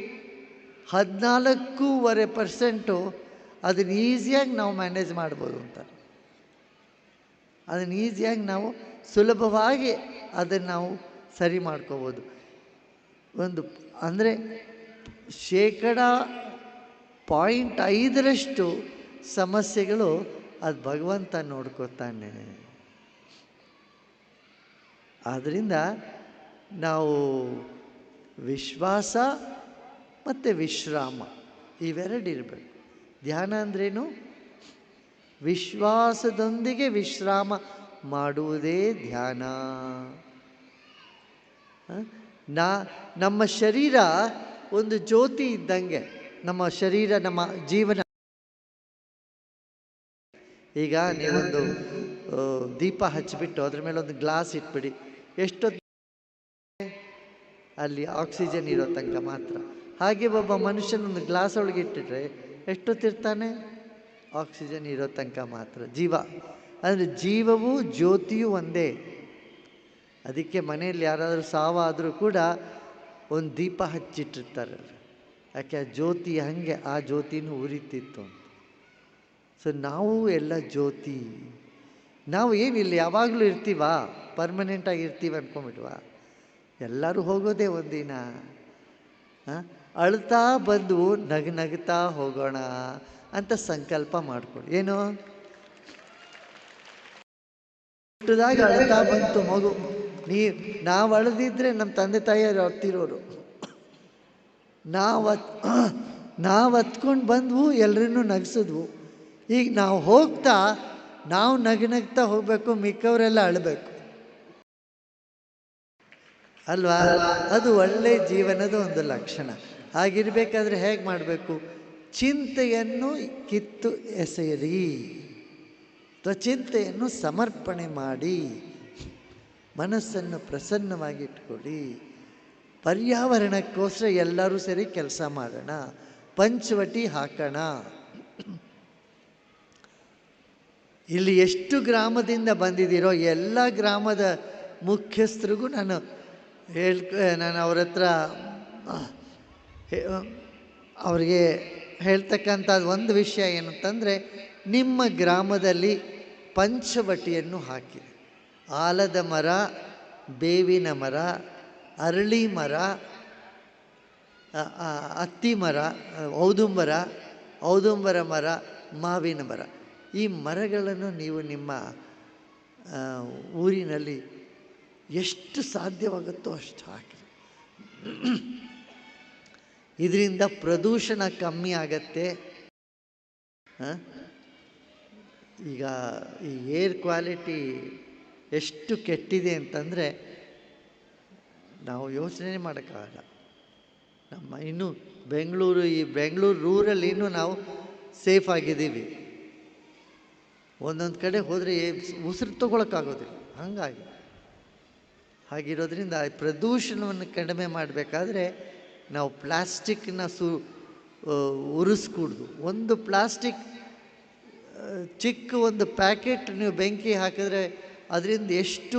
ಹದಿನಾಲ್ಕೂವರೆ ಪರ್ಸೆಂಟು ಅದನ್ನು ಈಸಿಯಾಗಿ ನಾವು ಮ್ಯಾನೇಜ್ ಮಾಡ್ಬೋದು ಅಂತ. ಅದನ್ನು ಈಸಿಯಾಗಿ ನಾವು ಸುಲಭವಾಗಿ ಅದನ್ನು ನಾವು ಸರಿ ಮಾಡ್ಕೋಬೋದು. ಒಂದು, ಅಂದರೆ ಶೇಕಡ ಪಾಯಿಂಟ್ ಐದರಷ್ಟು ಸಮಸ್ಯೆಗಳು ಅದು ಭಗವಂತ ನೋಡ್ಕೋತಾನೆ. ಆದ್ದರಿಂದ ನಾವು ವಿಶ್ವಾಸ ಮತ್ತು ವಿಶ್ರಾಮ ಇವೆರಡು ಇರಬೇಕು. ಧ್ಯಾನ ಅಂದ್ರೇನು? ವಿಶ್ವಾಸದೊಂದಿಗೆ ವಿಶ್ರಾಮ ಮಾಡುವುದೇ ಧ್ಯಾನ? ನಾ, ನಮ್ಮ ಶರೀರ ಒಂದು ಜ್ಯೋತಿ ಇದ್ದಂಗೆ, ನಮ್ಮ ಶರೀರ, ನಮ್ಮ ಜೀವನ. ಈಗ ನೀವೊಂದು ದೀಪ ಹಚ್ಚಿಬಿಟ್ಟು ಅದ್ರ ಮೇಲೆ ಒಂದು ಗ್ಲಾಸ್ ಇಟ್ಬಿಡಿ. ಎಷ್ಟೊತ್ತು ಅಲ್ಲಿ ಆಕ್ಸಿಜನ್ ಇರೋ ತನಕ ಮಾತ್ರ. ಹಾಗೆ ಒಬ್ಬ ಮನುಷ್ಯನೊಂದು ಗ್ಲಾಸ್ ಒಳಗೆ ಇಟ್ಟಿದ್ರೆ ಎಷ್ಟೊತ್ತಿರ್ತಾನೆ? ಆಕ್ಸಿಜನ್ ಇರೋ ತನಕ ಮಾತ್ರ, ಜೀವ. ಅಂದರೆ ಜೀವವು ಜ್ಯೋತಿಯೂ ಒಂದೇ. ಅದಕ್ಕೆ ಮನೆಯಲ್ಲಿ ಯಾರಾದರೂ ಸಾವಾದರೂ ಕೂಡ ಒಂದು ದೀಪ ಹಚ್ಚಿಟ್ಟಿರ್ತಾರೆ ಯಾಕೆ ಆ ಜ್ಯೋತಿ ಹಾಗೆ, ಆ ಜ್ಯೋತಿನೂ ಉರಿತಿತ್ತು ಅಂತ. ಸೊ ನಾವು ಎಲ್ಲ ಜ್ಯೋತಿ, ನಾವು ಏನಿಲ್ಲ ಯಾವಾಗಲೂ ಇರ್ತೀವ? ಪರ್ಮನೆಂಟಾಗಿ ಇರ್ತೀವಿ ಅಂದ್ಕೊಂಬಿಟ್ವಾ ಎಲ್ಲರೂ ಹೋಗೋದೇ ಒಂದಿನ? ಅಳ್ತಾ ಬಂದು ನಗ್ ನಗ್ತಾ ಹೋಗೋಣ ಅಂತ ಸಂಕಲ್ಪ ಮಾಡ್ಕೊಳ್ಳಿ. ಏನು? ಹುಟ್ಟಿದಾಗ ಅಳ್ತಾ ಬಂತು ಮಗು. ನೀ, ನಾವು ಅಳದಿದ್ರೆ ನಮ್ಮ ತಂದೆ ತಾಯಿಯರು ಅತ್ತಿರೋರು ನಾವು ನಾವು ಹತ್ಕೊಂಡು ಬಂದ್ವು ಎಲ್ಲರನ್ನೂ ನಗಿಸಿದ್ವು. ಈಗ ನಾವು ಹೋಗ್ತಾ, ನಾವು ನಗು ನಗ್ತಾ ಹೋಗಬೇಕು, ಮಿಕ್ಕವರೆಲ್ಲ ಅಳಬೇಕು. ಅಲ್ವಾ? ಅದು ಒಳ್ಳೆ ಜೀವನದ ಒಂದು ಲಕ್ಷಣ. ಹಾಗಿರ್ಬೇಕಾದ್ರೆ ಹೇಗೆ ಮಾಡಬೇಕು? ಚಿಂತೆಯನ್ನು ಕಿತ್ತು ಎಸೆಯಿರಿ. ಚಿಂತೆಯನ್ನು ಸಮರ್ಪಣೆ ಮಾಡಿ. ಮನಸ್ಸನ್ನು ಪ್ರಸನ್ನವಾಗಿಟ್ಕೊಳ್ಳಿ. ಪರ್ಯಾವರಣಕ್ಕೋಸ್ಕರ ಎಲ್ಲರೂ ಸೇರಿ ಕೆಲಸ ಮಾಡೋಣ. ಪಂಚವಟಿ ಹಾಕೋಣ. ಇಲ್ಲಿ ಎಷ್ಟು ಗ್ರಾಮದಿಂದ ಬಂದಿದ್ದೀರೋ ಎಲ್ಲ ಗ್ರಾಮದ ಮುಖ್ಯಸ್ಥರಿಗೂ ನಾನು ಹೇಳ್, ನಾನು ಅವ್ರ ಹತ್ರ ಅವ್ರಿಗೆ ಹೇಳ್ತಕ್ಕಂಥದ್ದು ಒಂದು ವಿಷಯ ಏನಂತಂದರೆ, ನಿಮ್ಮ ಗ್ರಾಮದಲ್ಲಿ ಪಂಚವಟಿಯನ್ನು ಹಾಕಿ ಆಲದ ಮರ, ಬೇವಿನ ಮರ, ಅರಳಿ ಮರ ಅತ್ತಿ ಮರ, ಔದುಂಬರ ಔದುಂಬರ ಮರ, ಮಾವಿನ ಮರ. ಈ ಮರಗಳನ್ನು ನೀವು ನಿಮ್ಮ ಊರಿನಲ್ಲಿ ಎಷ್ಟು ಸಾಧ್ಯವಾಗುತ್ತೋ ಅಷ್ಟು ಹಾಕಿ. ಇದರಿಂದ ಪ್ರದೂಷಣ ಕಮ್ಮಿ ಆಗತ್ತೆ? ಈಗ ಈ ಏರ್ ಕ್ವಾಲಿಟಿ ಎಷ್ಟು ಕೆಟ್ಟಿದೆ ಅಂತಂದರೆ ನಾವು ಯೋಚನೆ ಮಾಡೋಕ್ಕಾಗಲ್ಲ. ನಮ್ಮ ಇನ್ನೂ ಬೆಂಗಳೂರು, ಈ ಬೆಂಗಳೂರು ರೂರಲ್ಲಿ ಇನ್ನೂ ನಾವು ಸೇಫ್ ಆಗಿದ್ದೀವಿ. ಒಂದೊಂದು ಕಡೆ ಹೋದರೆ ಉಸಿರು ತೊಗೊಳಕ್ಕಾಗೋದಿಲ್ಲ. ಹಾಗಾಗಿ ಹಾಗಿರೋದ್ರಿಂದ ಪ್ರದೂಷಣವನ್ನು ಕಡಿಮೆ ಮಾಡಬೇಕಾದ್ರೆ ನಾವು ಪ್ಲಾಸ್ಟಿಕ್ನ ಸು ಉರಿಸ್ಕೂಡ್ದು. ಒಂದು ಪ್ಲಾಸ್ಟಿಕ್ ಚಿಕ್ಕ ಒಂದು ಪ್ಯಾಕೆಟ್ ನೀವು ಬೆಂಕಿ ಹಾಕಿದ್ರೆ ಅದರಿಂದ ಎಷ್ಟು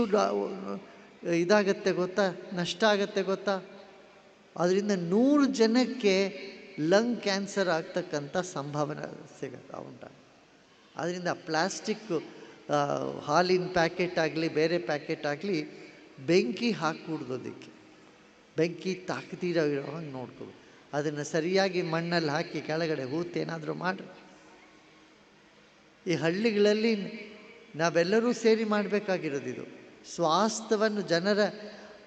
ಇದಾಗತ್ತೆ ಗೊತ್ತಾ? ನಷ್ಟ ಆಗತ್ತೆ ಗೊತ್ತಾ? ಅದರಿಂದ ನೂರು ಜನಕ್ಕೆ ಲಂಗ್ ಕ್ಯಾನ್ಸರ್ ಆಗ್ತಕ್ಕಂಥ ಸಂಭಾವನೆ ಸಿಗುತ್ತೆ ಉಂಟ. ಅದರಿಂದ ಪ್ಲಾಸ್ಟಿಕ್ ಹಾಲಿನ ಪ್ಯಾಕೆಟ್ ಆಗಲಿ, ಬೇರೆ ಪ್ಯಾಕೆಟ್ ಆಗಲಿ ಬೆಂಕಿ ಅದಕ್ಕೆ. ಬೆಂಕಿ ತಾಕದಿರೋ ಇರೋ ಹಂಗೆ ನೋಡ್ಕೋಬೇಕು. ಅದನ್ನು ಸರಿಯಾಗಿ ಮಣ್ಣಲ್ಲಿ ಹಾಕಿ ಕೆಳಗಡೆ ಹೂತೇನಾದರೂ ಮಾಡಿರಿ. ಈ ಹಳ್ಳಿಗಳಲ್ಲಿ ನಾವೆಲ್ಲರೂ ಸೇರಿ ಮಾಡಬೇಕಾಗಿರೋದು ಇದು. ಸ್ವಾಸ್ಥ್ಯವನ್ನು, ಜನರ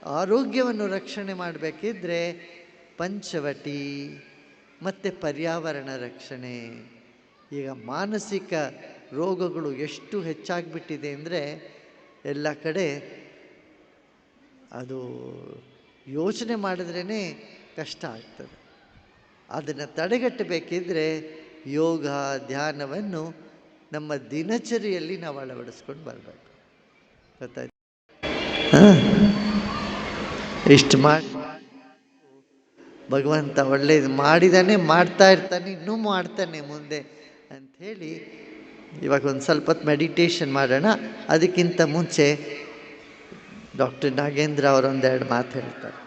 ಆರೋಗ್ಯವನ್ನು ರಕ್ಷಣೆ ಮಾಡಬೇಕಿದ್ರೆ ಪಂಚವಟಿ, ಮತ್ತು ಪರ್ಯಾವರಣ ರಕ್ಷಣೆ. ಈಗ ಮಾನಸಿಕ ರೋಗಗಳು ಎಷ್ಟು ಹೆಚ್ಚಾಗಿಬಿಟ್ಟಿದೆ ಅಂದರೆ ಎಲ್ಲ ಕಡೆ ಅದು ಯೋಚನೆ ಮಾಡಿದ್ರೇ ಕಷ್ಟ ಆಗ್ತದೆ. ಅದನ್ನು ತಡೆಗಟ್ಟಬೇಕಿದ್ರೆ ಯೋಗ, ಧ್ಯಾನವನ್ನು ನಮ್ಮ ದಿನಚರಿಯಲ್ಲಿ ನಾವು ಅಳವಡಿಸ್ಕೊಂಡು ಬರಬೇಕು. ಗೊತ್ತಾಯ್ತು? ಇಷ್ಟು ಮಾಡಿ ಭಗವಂತ ಒಳ್ಳೇದು ಮಾಡಿದಾನೆ, ಮಾಡ್ತಾ ಇರ್ತಾನೆ, ಇನ್ನೂ ಮಾಡ್ತಾನೆ ಮುಂದೆ ಅಂಥೇಳಿ ಇವಾಗ ಒಂದು ಸ್ವಲ್ಪ ಹೊತ್ತು ಮೆಡಿಟೇಷನ್ ಮಾಡೋಣ. ಅದಕ್ಕಿಂತ ಮುಂಚೆ ಡಾಕ್ಟರ್ ನಾಗೇಂದ್ರ ಅವರೊಂದೆರಡು ಮಾತು ಹೇಳ್ತಾರೆ.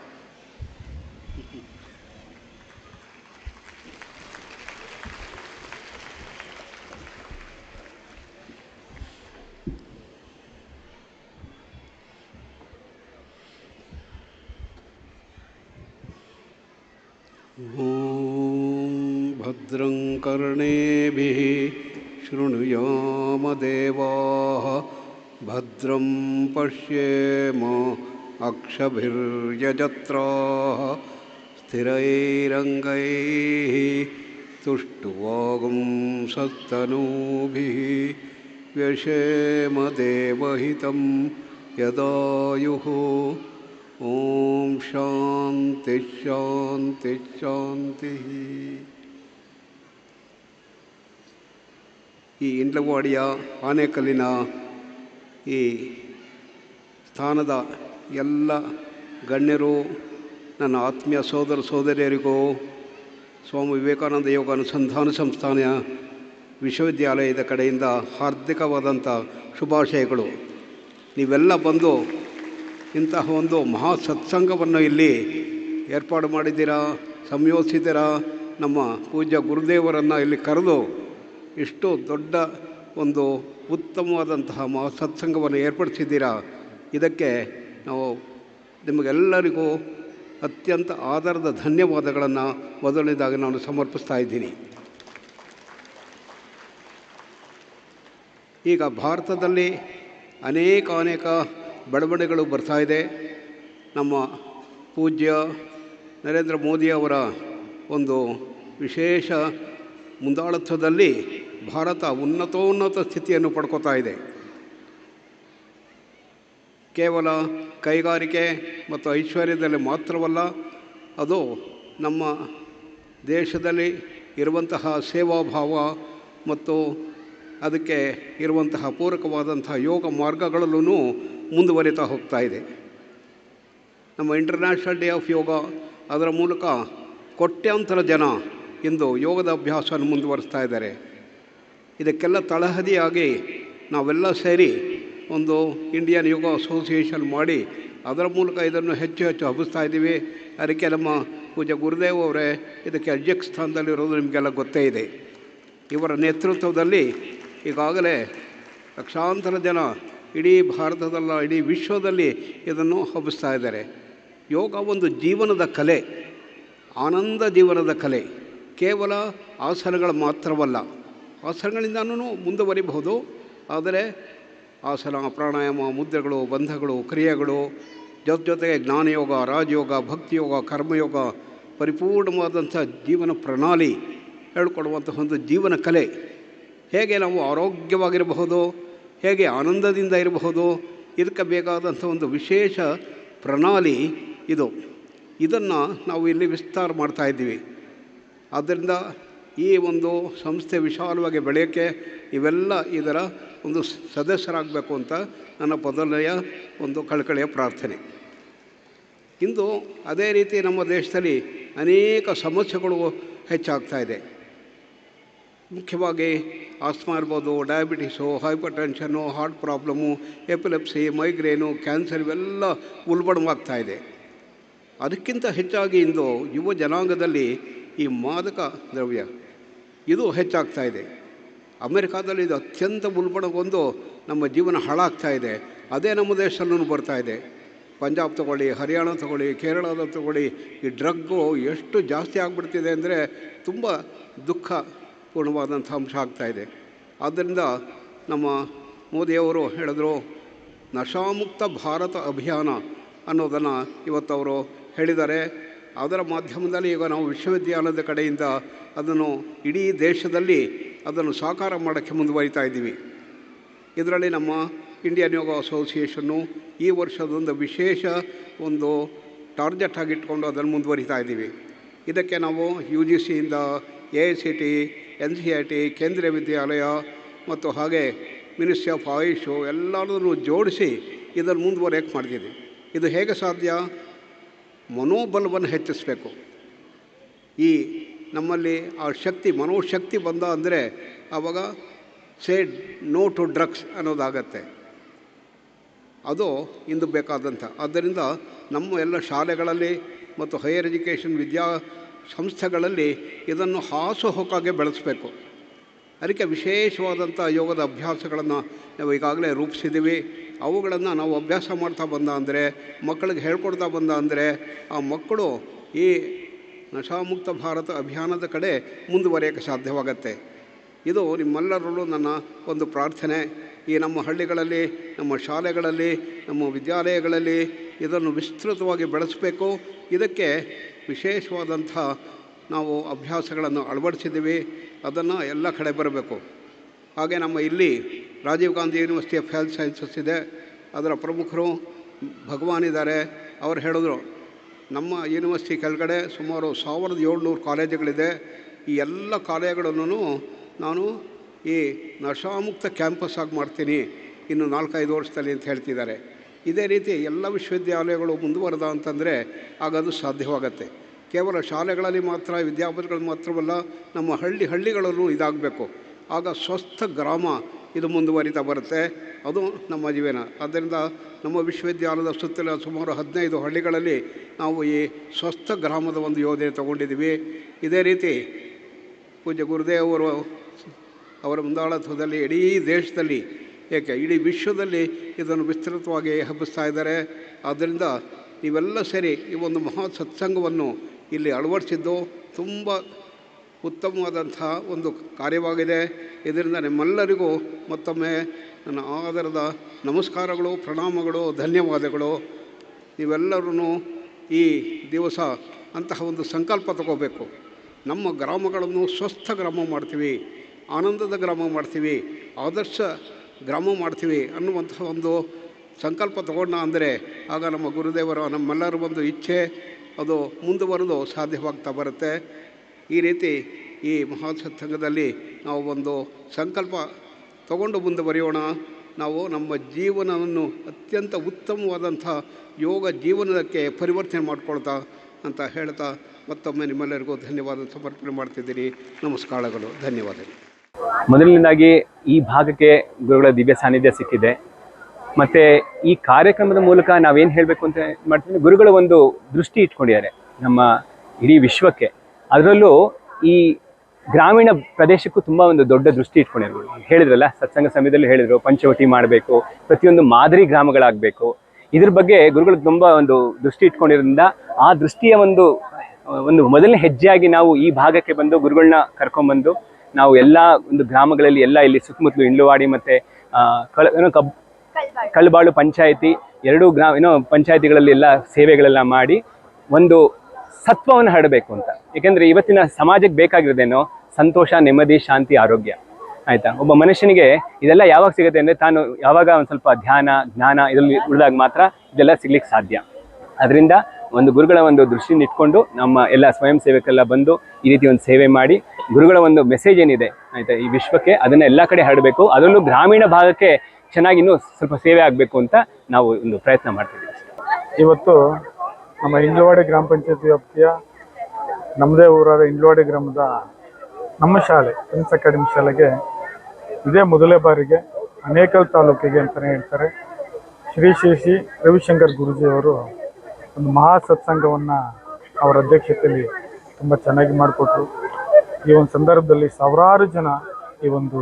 भद्रं पश्येम अक्षभिर्यजत्राः स्थिरैरङ्गैः तुष्टुवागुं सस्तनूभिः व्यशेम देवहितं यदायुः ॐ ಶಾಂತಿ ಶಾಂತಿ ಶಾಂತಿ ಈ ಇಂಡ್ಲವಾಡಿಯ ಆನೆಕಲ್ಲಿನ ಈ ಸ್ಥಾನದ ಎಲ್ಲ ಗಣ್ಯರು, ನನ್ನ ಆತ್ಮೀಯ ಸೋದರ ಸೋದರಿಯರಿಗೂ ಸ್ವಾಮಿ ವಿವೇಕಾನಂದ ಯೋಗ ಅನುಸಂಧಾನ ಸಂಸ್ಥಾನ ವಿಶ್ವವಿದ್ಯಾಲಯದ ಕಡೆಯಿಂದ ಹಾರ್ದಿಕವಾದಂಥ ಶುಭಾಶಯಗಳು. ನೀವೆಲ್ಲ ಬಂದು ಇಂತಹ ಒಂದು ಮಹಾ ಸತ್ಸಂಗವನ್ನು ಇಲ್ಲಿ ಏರ್ಪಾಡು ಮಾಡಿದ್ದೀರಾ, ಸಂಯೋಜಿಸಿದ್ದೀರಾ? ನಮ್ಮ ಪೂಜ್ಯ ಗುರುದೇವರನ್ನು ಇಲ್ಲಿ ಕರೆದು ಇಷ್ಟು ದೊಡ್ಡ ಒಂದು ಉತ್ತಮವಾದಂತಹ ಮಾ ಸತ್ಸಂಗವನ್ನು ಏರ್ಪಡಿಸಿದ್ದೀರಾ? ಇದಕ್ಕೆ ನಾವು ನಿಮಗೆಲ್ಲರಿಗೂ ಅತ್ಯಂತ ಆಧಾರದ ಧನ್ಯವಾದಗಳನ್ನು ಮೊದಲನೇದಾಗಿ ನಾನು ಸಮರ್ಪಿಸ್ತಾ ಇದ್ದೀನಿ. ಈಗ ಭಾರತದಲ್ಲಿ ಅನೇಕ ಅನೇಕ ಬೆಳವಣಿಗೆಗಳು ಬರ್ತಾ ಇದೆ. ನಮ್ಮ ಪೂಜ್ಯ ನರೇಂದ್ರ ಮೋದಿಯವರ ಒಂದು ವಿಶೇಷ ಮುಂದಾಳತ್ವದಲ್ಲಿ ಭಾರತ ಉನ್ನತೋನ್ನತ ಸ್ಥಿತಿಯನ್ನು ಪಡ್ಕೋತಾ ಇದೆ. ಕೇವಲ ಕೈಗಾರಿಕೆ ಮತ್ತು ಐಶ್ವರ್ಯದಲ್ಲಿ ಮಾತ್ರವಲ್ಲ, ಅದು ನಮ್ಮ ದೇಶದಲ್ಲಿ ಇರುವಂತಹ ಸೇವಾಭಾವ ಮತ್ತು ಅದಕ್ಕೆ ಇರುವಂತಹ ಪೂರಕವಾದಂತಹ ಯೋಗ ಮಾರ್ಗಗಳಲ್ಲೂ ಮುಂದುವರಿತಾ ಹೋಗ್ತಾ ಇದೆ. ನಮ್ಮ ಇಂಟರ್ನ್ಯಾಷನಲ್ ಡೇ ಆಫ್ ಯೋಗ ಅದರ ಮೂಲಕ ಕೋಟ್ಯಾಂತರ ಜನ ಇಂದು ಯೋಗದ ಅಭ್ಯಾಸವನ್ನು ಮುಂದುವರಿಸ್ತಾ ಇದ್ದಾರೆ. ಇದಕ್ಕೆಲ್ಲ ತಳಹದಿಯಾಗಿ ನಾವೆಲ್ಲ ಸೇರಿ ಒಂದು ಇಂಡಿಯನ್ ಯೋಗ ಅಸೋಸಿಯೇಷನ್ ಮಾಡಿ ಅದರ ಮೂಲಕ ಇದನ್ನು ಹೆಚ್ಚು ಹೆಚ್ಚು ಹಬ್ಬಿಸ್ತಾ ಇದ್ದೀವಿ. ಅದಕ್ಕೆ ನಮ್ಮ ಪೂಜ್ಯ ಗುರುದೇವ್ ಅವರೇ ಇದಕ್ಕೆ ಅಧ್ಯಕ್ಷ ಸ್ಥಾನದಲ್ಲಿರೋದು ನಿಮಗೆಲ್ಲ ಗೊತ್ತೇ ಇದೆ. ಇವರ ನೇತೃತ್ವದಲ್ಲಿ ಈಗಾಗಲೇ ಲಕ್ಷಾಂತರ ಜನ ಇಡೀ ಭಾರತದಲ್ಲ, ಇಡೀ ವಿಶ್ವದಲ್ಲಿ ಇದನ್ನು ಹಬ್ಬಿಸ್ತಾ ಇದ್ದಾರೆ. ಯೋಗ ಒಂದು ಜೀವನದ ಕಲೆ, ಆನಂದ ಜೀವನದ ಕಲೆ. ಕೇವಲ ಆಸನಗಳು ಮಾತ್ರವಲ್ಲ ಆಸನಗಳಿಂದನೂ ಮುಂದುವರಿಬಹುದು. ಆದರೆ ಆಸನ, ಪ್ರಾಣಾಯಾಮ, ಮುದ್ರೆಗಳು, ಬಂಧಗಳು, ಕ್ರಿಯೆಗಳು, ಜೊತೆ ಜೊತೆಗೆ ಜ್ಞಾನಯೋಗ, ರಾಜಯೋಗ, ಭಕ್ತಿಯೋಗ, ಕರ್ಮಯೋಗ, ಪರಿಪೂರ್ಣವಾದಂಥ ಜೀವನ ಪ್ರಣಾಳಿ ಹೇಳ್ಕೊಡುವಂಥ ಒಂದು ಜೀವನ ಕಲೆ. ಹೇಗೆ ನಾವು ಆರೋಗ್ಯವಾಗಿರಬಹುದು, ಹೇಗೆ ಆನಂದದಿಂದ ಇರಬಹುದು, ಇದಕ್ಕೆ ಬೇಕಾದಂಥ ಒಂದು ವಿಶೇಷ ಪ್ರಣಾಳಿ ಇದು. ಇದನ್ನು ನಾವು ಇಲ್ಲಿ ವಿಸ್ತಾರ ಮಾಡ್ತಾಯಿದ್ದೀವಿ ಆದ್ದರಿಂದ ಈ ಒಂದು ಸಂಸ್ಥೆ ವಿಶಾಲವಾಗಿ ಬೆಳೆಯೋಕ್ಕೆ ಇವೆಲ್ಲ ಇದರ ಒಂದು ಸದಸ್ಯರಾಗಬೇಕು ಅಂತ ನನ್ನ ಮೊದಲನೆಯ ಒಂದು ಕಳಕಳಿಯ ಪ್ರಾರ್ಥನೆ. ಇಂದು ಅದೇ ರೀತಿ ನಮ್ಮ ದೇಶದಲ್ಲಿ ಅನೇಕ ಸಮಸ್ಯೆಗಳು ಹೆಚ್ಚಾಗ್ತಾ ಇದೆ. ಮುಖ್ಯವಾಗಿ ಆಸ್ಮಾ ಇರ್ಬೋದು, diabetes hypertension heart problem epilepsy, migraine, cancer ಇವೆಲ್ಲ ಉಲ್ಬಣವಾಗ್ತಾ ಇದೆ. ಅದಕ್ಕಿಂತ ಹೆಚ್ಚಾಗಿ ಇಂದು ಯುವ ಜನಾಂಗದಲ್ಲಿ ಈ ಮಾದಕ ದ್ರವ್ಯ ಇದು ಹೆಚ್ಚಾಗ್ತಾ ಇದೆ. ಅಮೆರಿಕಾದಲ್ಲಿ ಇದು ಅತ್ಯಂತ ಉಲ್ಬಣಗೊಂಡು ನಮ್ಮ ಜೀವನ ಹಾಳಾಗ್ತಾ ಇದೆ. ಅದೇ ನಮ್ಮ ದೇಶದಲ್ಲೂ ಬರ್ತಾ ಇದೆ. ಪಂಜಾಬ್ ತಗೊಳ್ಳಿ, ಹರಿಯಾಣ ತಗೊಳ್ಳಿ, ಕೇರಳದ ತಗೊಳ್ಳಿ, ಈ ಡ್ರಗ್ಗು ಎಷ್ಟು ಜಾಸ್ತಿ ಆಗಿಬಿಡ್ತಿದೆ ಅಂದರೆ ತುಂಬ ದುಃಖಪೂರ್ಣವಾದಂಥ ಅಂಶ ಆಗ್ತಾಯಿದೆ ಆದ್ದರಿಂದ ನಮ್ಮ ಮೋದಿಯವರು ಹೇಳಿದ್ರು, ನಶಾಮುಕ್ತ ಭಾರತ ಅಭಿಯಾನ ಅನ್ನೋದನ್ನು ಇವತ್ತು ಅವರು ಹೇಳಿದ್ದಾರೆ. ಅದರ ಮಾಧ್ಯಮದಲ್ಲಿ ಈಗ ನಾವು ವಿಶ್ವವಿದ್ಯಾಲಯದ ಕಡೆಯಿಂದ ಅದನ್ನು ಇಡೀ ದೇಶದಲ್ಲಿ ಅದನ್ನು ಸಾಕಾರ ಮಾಡೋಕ್ಕೆ ಮುಂದುವರಿತಾ ಇದ್ದೀವಿ. ಇದರಲ್ಲಿ ನಮ್ಮ ಇಂಡಿಯನ್ ಯೋಗ ಅಸೋಸಿಯೇಷನ್ನು ಈ ವರ್ಷದೊಂದು ವಿಶೇಷ ಒಂದು ಟಾರ್ಗೆಟ್ ಆಗಿಟ್ಕೊಂಡು ಅದನ್ನು ಮುಂದುವರಿತಾ ಇದ್ದೀವಿ. ಇದಕ್ಕೆ ನಾವು U G ಸಿಯಿಂದ A I C T, N C I T, Kendriya Vidyalaya ಮತ್ತು ಹಾಗೆ ಮಿನಿಸ್ಟ್ರಿ ಆಫ್ ಆಯುಷು ಎಲ್ಲರನ್ನು ಜೋಡಿಸಿ ಇದನ್ನು ಮುಂದುವರಿಯಕ್ಕೆ ಮಾಡಿದ್ದೀವಿ ಇದು ಹೇಗೆ ಸಾಧ್ಯ? ಮನೋಬಲವನ್ನು ಹೆಚ್ಚಿಸಬೇಕು. ಈ ನಮ್ಮಲ್ಲಿ ಆ ಶಕ್ತಿ, ಮನೋಶಕ್ತಿ ಬಂದ ಅಂದರೆ ಆವಾಗ ಸೇ ನೋ ಟು ಡ್ರಗ್ಸ್ ಅನ್ನೋದಾಗತ್ತೆ. ಅದು ಇಂದು ಬೇಕಾದಂಥ. ಆದ್ದರಿಂದ ನಮ್ಮ ಎಲ್ಲ ಶಾಲೆಗಳಲ್ಲಿ ಮತ್ತು ಹೈಯರ್ ಎಜುಕೇಷನ್ ವಿದ್ಯಾ ಸಂಸ್ಥೆಗಳಲ್ಲಿ ಇದನ್ನು ಹಾಸುಹೊಕ್ಕಾಗೆ ಬೆಳೆಸಬೇಕು. ಅದಕ್ಕೆ ವಿಶೇಷವಾದಂಥ ಯೋಗದ ಅಭ್ಯಾಸಗಳನ್ನು ನಾವು ಈಗಾಗಲೇ ರೂಪಿಸಿದ್ದೀವಿ. ಅವುಗಳನ್ನು ನಾವು ಅಭ್ಯಾಸ ಮಾಡ್ತಾ ಬಂದ ಅಂದರೆ, ಮಕ್ಕಳಿಗೆ ಹೇಳ್ಕೊಡ್ತಾ ಬಂದ ಅಂದರೆ, ಆ ಮಕ್ಕಳು ಈ ನಶಾಮುಕ್ತ ಭಾರತ ಅಭಿಯಾನದ ಕಡೆ ಮುಂದುವರಿಯೋಕ್ಕೆ ಸಾಧ್ಯವಾಗತ್ತೆ. ಇದು ನಿಮ್ಮೆಲ್ಲರಲ್ಲೂ ನನ್ನ ಒಂದು ಪ್ರಾರ್ಥನೆ. ಈ ನಮ್ಮ ಹಳ್ಳಿಗಳಲ್ಲಿ, ನಮ್ಮ ಶಾಲೆಗಳಲ್ಲಿ, ನಮ್ಮ ವಿದ್ಯಾಲಯಗಳಲ್ಲಿ ಇದನ್ನು ವಿಸ್ತೃತವಾಗಿ ಬೆಳೆಸಬೇಕು. ಇದಕ್ಕೆ ವಿಶೇಷವಾದಂಥ ನಾವು ಅಭ್ಯಾಸಗಳನ್ನು ಅಳವಡಿಸಿದ್ದೀವಿ. ಅದನ್ನು ಎಲ್ಲ ಕಡೆ ಬರಬೇಕು. ಹಾಗೆ ನಮ್ಮ ಇಲ್ಲಿ Rajiv Gandhi university of health sciences ಇದೆ. ಅದರ ಪ್ರಮುಖರು ಭಗವಾನ್ ಇದ್ದಾರೆ. ಅವ್ರು ಹೇಳಿದ್ರು, ನಮ್ಮ ಯೂನಿವರ್ಸಿಟಿ ಕೆಳಗಡೆ ಸುಮಾರು ಸಾವಿರದ ಏಳ್ನೂರು ಕಾಲೇಜುಗಳಿದೆ. ಈ ಎಲ್ಲ ಕಾಲೇಜುಗಳನ್ನು ನಾನು ಈ ನಶಾಮುಕ್ತ ಕ್ಯಾಂಪಸ್ ಆಗಿ ಮಾಡ್ತೀನಿ. ಇನ್ನು ನಾಲ್ಕೈದು ವರ್ಷದಲ್ಲಿ ಅಂತ ಹೇಳ್ತಿದ್ದಾರೆ. ಇದೇ ರೀತಿ ಎಲ್ಲ ವಿಶ್ವವಿದ್ಯಾಲಯಗಳು ಮುಂದುವರೆದ ಅಂತಂದರೆ ಆಗ ಅದು ಸಾಧ್ಯವಾಗತ್ತೆ. ಕೇವಲ ಶಾಲೆಗಳಲ್ಲಿ ಮಾತ್ರ ವಿದ್ಯಾಪತಿಗಳು ಮಾತ್ರವಲ್ಲ, ನಮ್ಮ ಹಳ್ಳಿ ಹಳ್ಳಿಗಳಲ್ಲೂ ಇದಾಗಬೇಕು. ಆಗ ಸ್ವಸ್ಥ ಗ್ರಾಮ ಇದು ಮುಂದುವರಿತಾ ಬರುತ್ತೆ. ಅದು ನಮ್ಮ ಜೀವನ. ಆದ್ದರಿಂದ ನಮ್ಮ ವಿಶ್ವವಿದ್ಯಾಲಯದ ಸುತ್ತಲ ಸುಮಾರು ಹದಿನೈದು ಹಳ್ಳಿಗಳಲ್ಲಿ ನಾವು ಈ ಸ್ವಸ್ಥ ಗ್ರಾಮದ ಒಂದು ಯೋಜನೆ ತಗೊಂಡಿದ್ದೀವಿ. ಇದೇ ರೀತಿ ಪೂಜ್ಯ ಗುರುದೇವರು ಅವರ ಮುಂದಾಳತ್ವದಲ್ಲಿ ಇಡೀ ದೇಶದಲ್ಲಿ ಏಕೆ ಇಡೀ ವಿಶ್ವದಲ್ಲಿ ಇದನ್ನು ವಿಸ್ತೃತವಾಗಿ ಹಬ್ಬಿಸ್ತಾ ಇದ್ದಾರೆ. ಆದ್ದರಿಂದ ನೀವೆಲ್ಲ ಸೇರಿ ಈ ಒಂದು ಮಹಾ ಸತ್ಸಂಗವನ್ನು ಇಲ್ಲಿ ಅಳವಡಿಸಿದ್ದು ತುಂಬ ಉತ್ತಮವಾದಂಥ ಒಂದು ಕಾರ್ಯವಾಗಿದೆ. ಇದರಿಂದ ನಿಮ್ಮೆಲ್ಲರಿಗೂ ಮತ್ತೊಮ್ಮೆ ನನ್ನ ಆದರದ ನಮಸ್ಕಾರಗಳು, ಪ್ರಣಾಮಗಳು, ಧನ್ಯವಾದಗಳು. ನೀವೆಲ್ಲರೂ ಈ ದಿವಸ ಅಂತಹ ಒಂದು ಸಂಕಲ್ಪ ತಗೋಬೇಕು. ನಮ್ಮ ಗ್ರಾಮಗಳನ್ನು ಸ್ವಸ್ಥ ಗ್ರಾಮ ಮಾಡ್ತೀವಿ, ಆನಂದದ ಗ್ರಾಮ ಮಾಡ್ತೀವಿ, ಆದರ್ಶ ಗ್ರಾಮ ಮಾಡ್ತೀವಿ ಅನ್ನುವಂತಹ ಒಂದು ಸಂಕಲ್ಪ ತಗೊಂಡ ಅಂದರೆ ಆಗ ನಮ್ಮ ಗುರುದೇವರ ನಮ್ಮೆಲ್ಲರ ಒಂದು ಇಚ್ಛೆ ಅದು ಮುಂದುವರೆದು ಸಾಧ್ಯವಾಗ್ತಾ ಬರುತ್ತೆ. ಈ ರೀತಿ ಈ ಮಹಾಸತ್ಸಂಗದಲ್ಲಿ ನಾವು ಒಂದು ಸಂಕಲ್ಪ ತಗೊಂಡು ಮುಂದೆ ಬರೆಯೋಣ. ನಾವು ನಮ್ಮ ಜೀವನವನ್ನು ಅತ್ಯಂತ ಉತ್ತಮವಾದಂಥ ಯೋಗ ಜೀವನಕ್ಕೆ ಪರಿವರ್ತನೆ ಮಾಡಿಕೊಳ್ತಾ ಅಂತ ಹೇಳ್ತಾ ಮತ್ತೊಮ್ಮೆ ನಿಮ್ಮೆಲ್ಲರಿಗೂ ಧನ್ಯವಾದ ಸಮರ್ಪಣೆ ಮಾಡ್ತಿದ್ದೀನಿ. ನಮಸ್ಕಾರಗಳು. ಧನ್ಯವಾದಗಳು. ಮೊದಲನೇದಾಗಿ ಈ ಭಾಗಕ್ಕೆ ಗುರುಗಳ ದಿವ್ಯ ಸಾನ್ನಿಧ್ಯ ಸಿಕ್ಕಿದೆ. ಮತ್ತು ಈ ಕಾರ್ಯಕ್ರಮದ ಮೂಲಕ ನಾವೇನು ಹೇಳಬೇಕು ಅಂತ ಮಾಡ್ತೀವಿ ಗುರುಗಳ ಒಂದು ದೃಷ್ಟಿ ಇಟ್ಕೊಂಡಿದ್ದಾರೆ ನಮ್ಮ ಇಡೀ ವಿಶ್ವಕ್ಕೆ. ಅದರಲ್ಲೂ ಈ ಗ್ರಾಮೀಣ ಪ್ರದೇಶಕ್ಕೂ ತುಂಬ ಒಂದು ದೊಡ್ಡ ದೃಷ್ಟಿ ಇಟ್ಕೊಂಡಿರ್ಬೋದು. ಹೇಳಿದ್ರಲ್ಲ ಸತ್ಸಂಗ ಸಮಯದಲ್ಲಿ ಹೇಳಿದ್ರು ಪಂಚವಟಿ ಮಾಡಬೇಕು ಪ್ರತಿಯೊಂದು ಮಾದರಿ ಗ್ರಾಮಗಳಾಗಬೇಕು. ಇದ್ರ ಬಗ್ಗೆ ಗುರುಗಳು ತುಂಬ ಒಂದು ದೃಷ್ಟಿ ಇಟ್ಕೊಂಡಿರೋದ್ರಿಂದ ಆ ದೃಷ್ಟಿಯ ಒಂದು ಒಂದು ಮೊದಲನೇ ಹೆಜ್ಜೆಯಾಗಿ ನಾವು ಈ ಭಾಗಕ್ಕೆ ಬಂದು ಗುರುಗಳನ್ನ ಕರ್ಕೊಂಡ್ಬಂದು ನಾವು ಎಲ್ಲ ಒಂದು ಗ್ರಾಮಗಳಲ್ಲಿ ಎಲ್ಲ ಇಲ್ಲಿ ಸುತ್ತಮುತ್ತಲು ಇಂಡ್ಲುವಾಡಿ ಮತ್ತೆ ಕಳ ಏನೋ ಕಬ್ ಕಲ್ಬಾಳು ಪಂಚಾಯಿತಿ ಎರಡು ಗ್ರಾಮ ಏನೋ ಪಂಚಾಯಿತಿಗಳಲ್ಲಿ ಎಲ್ಲ ಸೇವೆಗಳೆಲ್ಲ ಮಾಡಿ ಒಂದು ಸತ್ವವನ್ನು ಹರಡಬೇಕು ಅಂತ. ಏಕೆಂದರೆ ಇವತ್ತಿನ ಸಮಾಜಕ್ಕೆ ಬೇಕಾಗಿರೋದೇನೋ ಸಂತೋಷ, ನೆಮ್ಮದಿ, ಶಾಂತಿ, ಆರೋಗ್ಯ. ಆಯ್ತಾ? ಒಬ್ಬ ಮನುಷ್ಯನಿಗೆ ಇದೆಲ್ಲ ಯಾವಾಗ ಸಿಗುತ್ತೆ ಅಂದ್ರೆ ತಾನು ಯಾವಾಗ ಒಂದು ಸ್ವಲ್ಪ ಧ್ಯಾನ, ಜ್ಞಾನ ಇದರಲ್ಲಿ ಉಳಿದಾಗ ಮಾತ್ರ ಇದೆಲ್ಲ ಸಿಗ್ಲಿಕ್ಕೆ ಸಾಧ್ಯ. ಅದರಿಂದ ಒಂದು ಗುರುಗಳ ಒಂದು ದೃಷ್ಟಿನ ಇಟ್ಕೊಂಡು ನಮ್ಮ ಎಲ್ಲ ಸ್ವಯಂ ಸೇವಕರೆಲ್ಲ ಬಂದು ಈ ರೀತಿ ಒಂದು ಸೇವೆ ಮಾಡಿ, ಗುರುಗಳ ಒಂದು ಮೆಸೇಜ್ ಏನಿದೆ, ಆಯ್ತಾ? ಈ ವಿಶ್ವಕ್ಕೆ ಅದನ್ನ ಎಲ್ಲ ಕಡೆ ಹರಡಬೇಕು. ಅದರಲ್ಲೂ ಗ್ರಾಮೀಣ ಭಾಗಕ್ಕೆ ಚೆನ್ನಾಗಿ ಇನ್ನೂ ಸ್ವಲ್ಪ ಸೇವೆ ಆಗಬೇಕು ಅಂತ ನಾವು ಒಂದು ಪ್ರಯತ್ನ ಮಾಡ್ತಿದ್ದೀವಿ. ಇವತ್ತು ನಮ್ಮ ಇಂಗ್ಲವಾಡಿ ಗ್ರಾಮ ಪಂಚಾಯತಿ ವ್ಯಾಪ್ತಿಯ ನಮ್ಮದೇ ಊರಾದ ಇಂಗ್ಲವಾಡಿ ಗ್ರಾಮದ ನಮ್ಮ ಶಾಲೆ ಪ್ರಿನ್ಸ್ ಅಕಾಡೆಮಿ ಶಾಲೆಗೆ ಇದೇ ಮೊದಲೇ ಬಾರಿಗೆ ಅನೇಕಲ್ ತಾಲೂಕಿಗೆ ಅಂತಲೇ ಹೇಳ್ತಾರೆ. ಶ್ರೀ ಶ್ರೀ ಶ್ರೀ ರವಿಶಂಕರ್ ಗುರುಜಿಯವರು ಒಂದು ಮಹಾ ಸತ್ಸಂಗವನ್ನು ಅವರ ಅಧ್ಯಕ್ಷತೆಯಲ್ಲಿ ತುಂಬ ಚೆನ್ನಾಗಿ ಮಾಡಿಕೊಟ್ರು. ಈ ಒಂದು ಸಂದರ್ಭದಲ್ಲಿ ಸಾವಿರಾರು ಜನ ಈ ಒಂದು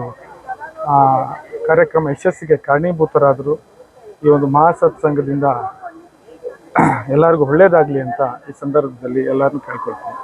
ಕಾರ್ಯಕ್ರಮ ಯಶಸ್ಸಿಗೆ ಕಾರಣೀಭೂತರಾದರು. ಈ ಒಂದು ಮಹಾ ಸತ್ಸಂಗದಿಂದ ಎಲ್ಲರಿಗೂ ಒಳ್ಳೇದಾಗಲಿ ಅಂತ ಈ ಸಂದರ್ಭದಲ್ಲಿ ಎಲ್ಲರನ್ನೂ ಕೇಳ್ಕೊಳ್ತೀನಿ.